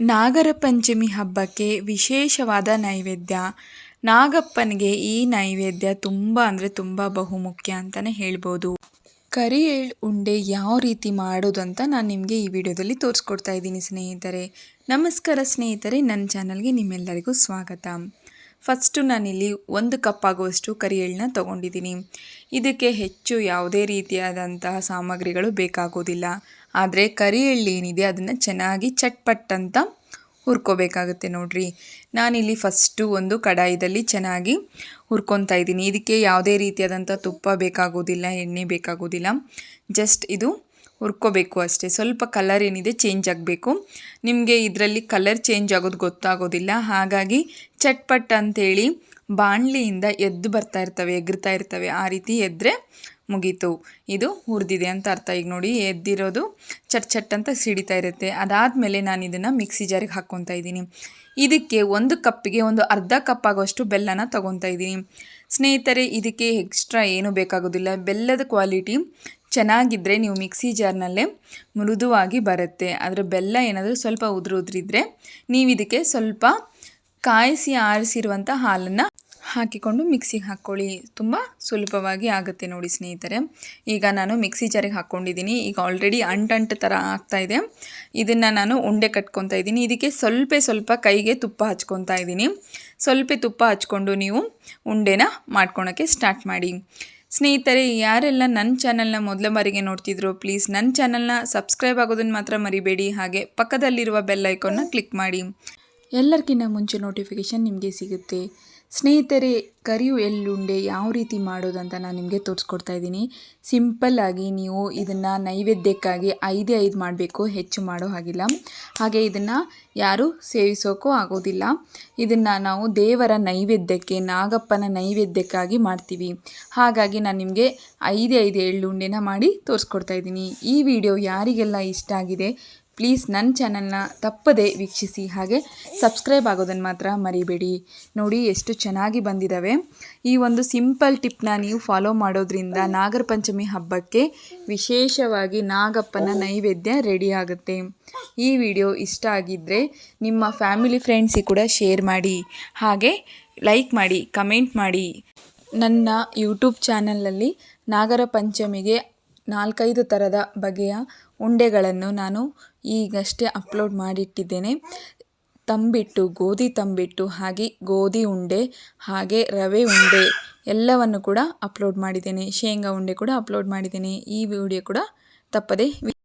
ನಾಗರ ಪಂಚಮಿ ಹಬ್ಬಕ್ಕೆ ವಿಶೇಷವಾದ ನೈವೇದ್ಯ. ನಾಗಪ್ಪನಿಗೆ ಈ ನೈವೇದ್ಯ ತುಂಬ ಅಂದರೆ ತುಂಬ ಬಹುಮುಖ್ಯ ಅಂತಲೇ ಹೇಳ್ಬೋದು. ಕರಿ ಎಳ್ಳು ಉಂಡೆ ಯಾವ ರೀತಿ ಮಾಡೋದು ಅಂತ ನಾನು ನಿಮಗೆ ಈ ವಿಡಿಯೋದಲ್ಲಿ ತೋರಿಸ್ಕೊಡ್ತಾ ಇದ್ದೀನಿ ಸ್ನೇಹಿತರೆ. ನಮಸ್ಕಾರ ಸ್ನೇಹಿತರೆ ನನ್ನ ಚಾನಲ್ಗೆ ನಿಮ್ಮೆಲ್ಲರಿಗೂ ಸ್ವಾಗತ. ಫಸ್ಟು ನಾನಿಲ್ಲಿ ಒಂದು ಕಪ್ ಆಗುವಷ್ಟು ಕರಿ ಎಳ್ಳನ್ನ ತೊಗೊಂಡಿದ್ದೀನಿ. ಇದಕ್ಕೆ ಹೆಚ್ಚು ಯಾವುದೇ ರೀತಿಯಾದಂತಹ ಸಾಮಗ್ರಿಗಳು ಬೇಕಾಗೋದಿಲ್ಲ ಆದರೆ ಕರಿ ಎಳ್ಳು ಏನಿದೆ ಅದನ್ನು ಚೆನ್ನಾಗಿ ಚಟ್ಪಟ್ ಅಂತ ಹುರ್ಕೋಬೇಕಾಗುತ್ತೆ ನೋಡ್ರಿ. ನಾನಿಲ್ಲಿ ಫಸ್ಟು ಒಂದು ಕಡಾಯಿದಲ್ಲಿ ಚೆನ್ನಾಗಿ ಹುರ್ಕೊತಾ ಇದ್ದೀನಿ. ಇದಕ್ಕೆ ಯಾವುದೇ ರೀತಿಯಾದಂಥ ತುಪ್ಪ ಬೇಕಾಗೋದಿಲ್ಲ ಎಣ್ಣೆ ಬೇಕಾಗೋದಿಲ್ಲ ಜಸ್ಟ್ ಇದು ಹುರ್ಕೋಬೇಕು ಅಷ್ಟೇ. ಸ್ವಲ್ಪ ಕಲರ್ ಏನಿದೆ ಚೇಂಜ್ ಆಗಬೇಕು. ನಿಮಗೆ ಇದರಲ್ಲಿ ಕಲರ್ ಚೇಂಜ್ ಆಗೋದು ಗೊತ್ತಾಗೋದಿಲ್ಲ. ಹಾಗಾಗಿ ಚಟ್ಪಟ್ ಅಂಥೇಳಿ ಬಾಣಲಿಯಿಂದ ಎದ್ದು ಬರ್ತಾ ಇರ್ತವೆ, ಎಗ್ರತಾ ಇರ್ತವೆ. ಆ ರೀತಿ ಎದ್ದರೆ ಮುಗೀತು. ಇದು ಹುರಿದಿದೆ ಅಂತ ಅರ್ಥ. ಈಗ ನೋಡಿ, ಎದ್ದಿರೋದು ಚಟ್ ಚಟ್ ಅಂತ ಸಿಡಿತಾ ಇರುತ್ತೆ. ಅದಾದಮೇಲೆ ನಾನು ಇದನ್ನು ಮಿಕ್ಸಿ ಜಾರಿಗೆ ಹಾಕ್ಕೊತಾ ಇದ್ದೀನಿ. ಇದಕ್ಕೆ ಒಂದು ಕಪ್ಪಿಗೆ ಒಂದು ಅರ್ಧ ಕಪ್ ಆಗೋಷ್ಟು ಬೆಲ್ಲನ ತೊಗೊತಾ ಇದ್ದೀನಿ. ಸ್ನೇಹಿತರೆ, ಇದಕ್ಕೆ ಎಕ್ಸ್ಟ್ರಾ ಏನೂ ಬೇಕಾಗೋದಿಲ್ಲ. ಬೆಲ್ಲದ ಕ್ವಾಲಿಟಿ ಚೆನ್ನಾಗಿದ್ದರೆ ನೀವು ಮಿಕ್ಸಿ ಜಾರ್ನಲ್ಲೇ ಮೃದುವಾಗಿ ಬರುತ್ತೆ. ಅದರ ಬೆಲ್ಲ ಏನಾದರೂ ಸ್ವಲ್ಪ ಉದುರು ಉದುರಿದ್ರೆ ನೀವು ಇದಕ್ಕೆ ಸ್ವಲ್ಪ ಕಾಯಿಸಿ ಆರಿಸಿರುವಂಥ ಹಾಲನ್ನು ಹಾಕಿಕೊಂಡು ಮಿಕ್ಸಿಗೆ ಹಾಕ್ಕೊಳ್ಳಿ. ತುಂಬ ಸುಲಭವಾಗಿ ಆಗುತ್ತೆ ನೋಡಿ ಸ್ನೇಹಿತರೆ. ಈಗ ನಾನು ಮಿಕ್ಸಿ ಜಾರಿಗೆ ಹಾಕ್ಕೊಂಡಿದ್ದೀನಿ. ಈಗ ಆಲ್ರೆಡಿ ಅಂಟಂಟ್ ಥರ ಆಗ್ತಾಯಿದೆ ಇದನ್ನು ನಾನು ಉಂಡೆ ಕಟ್ಕೊತಾ ಇದ್ದೀನಿ. ಇದಕ್ಕೆ ಸ್ವಲ್ಪ ಸ್ವಲ್ಪ ಕೈಗೆ ತುಪ್ಪ ಹಚ್ಕೊತಾ ಇದ್ದೀನಿ. ಸ್ವಲ್ಪ ತುಪ್ಪ ಹಚ್ಕೊಂಡು ನೀವು ಉಂಡೆನ ಮಾಡ್ಕೊಳಕ್ಕೆ ಸ್ಟಾರ್ಟ್ ಮಾಡಿ. ಸ್ನೇಹಿತರೆ, ಯಾರೆಲ್ಲ ನನ್ನ ಚಾನಲ್ನ ಮೊದಲ ಬಾರಿಗೆ ನೋಡ್ತಿದ್ರು, ಪ್ಲೀಸ್ ನನ್ನ ಚಾನಲ್ನ ಸಬ್ಸ್ಕ್ರೈಬ್ ಆಗೋದನ್ನು ಮಾತ್ರ ಮರಿಬೇಡಿ. ಹಾಗೆ ಪಕ್ಕದಲ್ಲಿರುವ ಬೆಲ್ ಐಕಾನ್ನ ಕ್ಲಿಕ್ ಮಾಡಿ. ಎಲ್ಲರಿಗಿಂತ ಮುಂಚೆ ನೋಟಿಫಿಕೇಷನ್ ನಿಮಗೆ ಸಿಗುತ್ತೆ. ಸ್ನೇಹಿತರೆ, ಕರಿಯು ಎಳ್ಳುಂಡೆ ಯಾವ ರೀತಿ ಮಾಡೋದು ಅಂತ ನಾನು ನಿಮಗೆ ತೋರಿಸ್ಕೊಡ್ತಾ ಇದ್ದೀನಿ. ಸಿಂಪಲ್ಲಾಗಿ ನೀವು ಇದನ್ನು ನೈವೇದ್ಯಕ್ಕಾಗಿ ಐದೇ ಐದು ಮಾಡಬೇಕು, ಹೆಚ್ಚು ಮಾಡೋ ಹಾಗಿಲ್ಲ. ಹಾಗೆ ಇದನ್ನು ಯಾರೂ ಸೇವಿಸೋಕ್ಕೂ ಆಗೋದಿಲ್ಲ. ಇದನ್ನು ನಾವು ದೇವರ ನೈವೇದ್ಯಕ್ಕೆ, ನಾಗಪ್ಪನ ನೈವೇದ್ಯಕ್ಕಾಗಿ ಮಾಡ್ತೀವಿ. ಹಾಗಾಗಿ ನಾನು ನಿಮಗೆ ಐದೇ ಐದು ಎಳ್ಳುಂಡೆನ ಮಾಡಿ ತೋರಿಸ್ಕೊಡ್ತಾ ಇದ್ದೀನಿ. ಈ ವಿಡಿಯೋ ಯಾರಿಗೆಲ್ಲ ಇಷ್ಟ ಆಗಿದೆ ಪ್ಲೀಸ್ ನನ್ನ ಚಾನಲ್ನ ತಪ್ಪದೆ ವೀಕ್ಷಿಸಿ ಹಾಗೆ ಸಬ್ಸ್ಕ್ರೈಬ್ ಆಗೋದನ್ನು ಮಾತ್ರ ಮರಿಬೇಡಿ. ನೋಡಿ ಎಷ್ಟು ಚೆನ್ನಾಗಿ ಬಂದಿದ್ದಾವೆ ಈ ಒಂದು ಸಿಂಪಲ್ ಟಿಪ್ನ ನೀವು ಫಾಲೋ ಮಾಡೋದ್ರಿಂದ ನಾಗರ ಪಂಚಮಿ ಹಬ್ಬಕ್ಕೆ ವಿಶೇಷವಾಗಿ ನಾಗಪ್ಪನ ನೈವೇದ್ಯ ರೆಡಿ ಆಗುತ್ತೆ. ಈ ವಿಡಿಯೋ ಇಷ್ಟ ಆಗಿದ್ದರೆ ನಿಮ್ಮ ಫ್ಯಾಮಿಲಿ ಫ್ರೆಂಡ್ಸಿಗೆ ಕೂಡ ಶೇರ್ ಮಾಡಿ. ಹಾಗೆ ಲೈಕ್ ಮಾಡಿ, ಕಮೆಂಟ್ ಮಾಡಿ. ನನ್ನ ಯೂಟ್ಯೂಬ್ ಚಾನಲಲ್ಲಿ ನಾಗರ ಪಂಚಮಿಗೆ ನಾಲ್ಕೈದು ಥರದ ಬಗೆಯ ಉಂಡೆಗಳನ್ನು ನಾನು ಈಗಷ್ಟೇ ಅಪ್ಲೋಡ್ ಮಾಡಿಟ್ಟಿದ್ದೇನೆ. ತಂಬಿಟ್ಟು, ಗೋಧಿ ತಂಬಿಟ್ಟು, ಹಾಗೆ ಗೋಧಿ ಉಂಡೆ, ಹಾಗೆ ರವೆ ಉಂಡೆ ಎಲ್ಲವನ್ನು ಕೂಡ ಅಪ್ಲೋಡ್ ಮಾಡಿದ್ದೇನೆ. ಶೇಂಗಾ ಉಂಡೆ ಕೂಡ ಅಪ್ಲೋಡ್ ಮಾಡಿದ್ದೇನೆ. ಈ ವಿಡಿಯೋ ಕೂಡ ತಪ್ಪದೆ